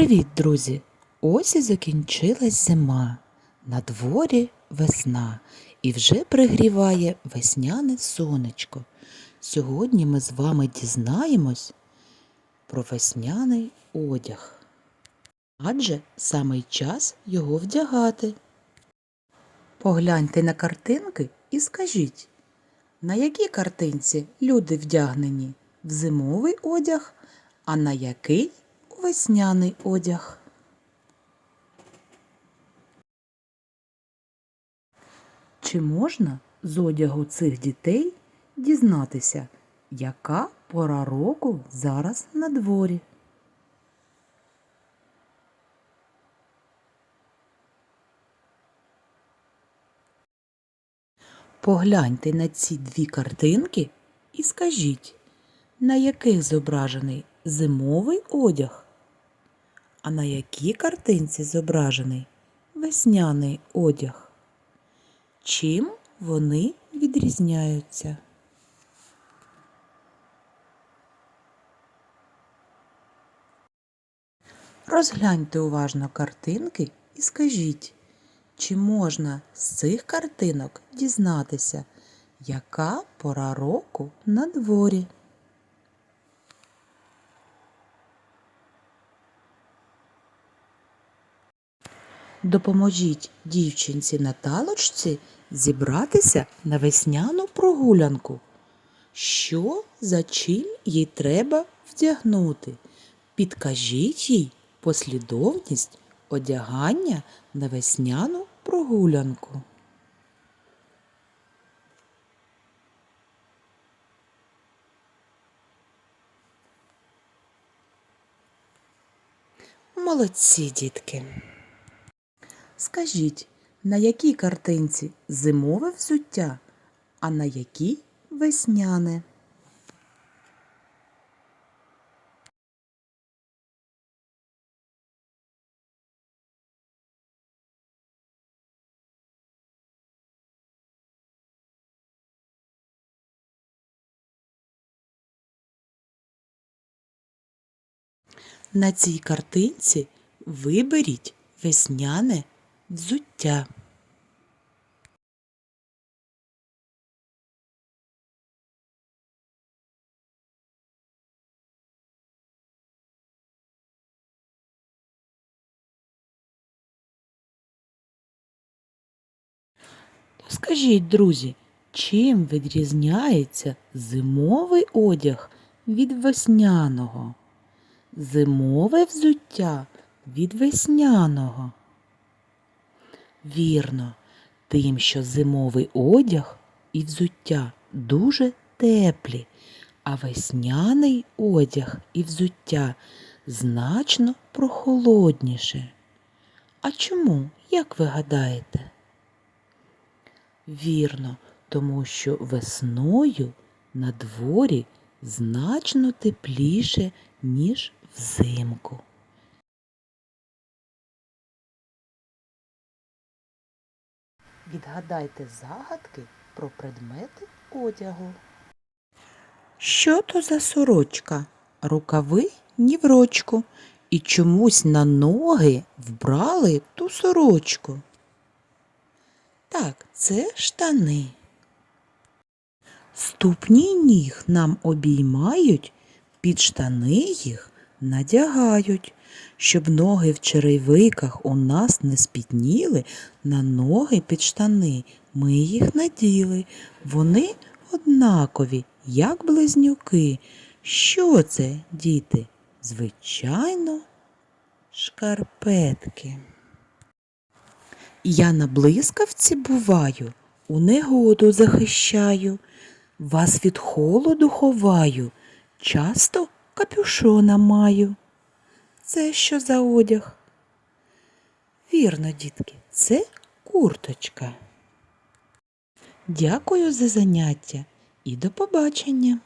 Привіт, друзі! Ось і закінчилась зима. На дворі весна і вже пригріває весняне сонечко. Сьогодні ми з вами дізнаємось про весняний одяг. Адже саме час його вдягати. Погляньте на картинки і скажіть, на якій картинці люди вдягнені в зимовий одяг, а на який весняний одяг? Чи можна з одягу цих дітей дізнатися, яка пора року зараз на дворі? Погляньте на ці дві картинки і скажіть, на яких зображений зимовий одяг, а на якій картинці зображений весняний одяг? Чим вони відрізняються? Розгляньте уважно картинки і скажіть, чи можна з цих картинок дізнатися, яка пора року на дворі? Допоможіть дівчинці Наталочці зібратися на весняну прогулянку. Що за чим їй треба вдягнути? Підкажіть їй послідовність одягання на весняну прогулянку. Молодці, дітки. Скажіть, на якій картинці зимове взуття, а на якій весняне? На цій картинці виберіть весняне взуття. Скажіть, друзі, чим відрізняється зимовий одяг від весняного? Зимове взуття від весняного. Вірно, тим, що зимовий одяг і взуття дуже теплі, а весняний одяг і взуття значно прохолодніше. А чому, як ви гадаєте? Вірно, тому що весною на дворі значно тепліше, ніж взимку. Відгадайте загадки про предмети одягу. Що то за сорочка? Рукави ні в рочку. І чомусь на ноги вбрали ту сорочку. Так, це штани. Ступні ніг нам обіймають, під штани їх надягають. Щоб ноги в черевиках у нас не спітніли, на ноги під штани ми їх наділи. Вони однакові, як близнюки. Що це, діти? Звичайно, шкарпетки. Я на блискавці буваю, у негоду захищаю, вас від холоду ховаю, часто капюшона маю. Це що за одяг? Вірно, дітки, це курточка. Дякую за заняття і до побачення.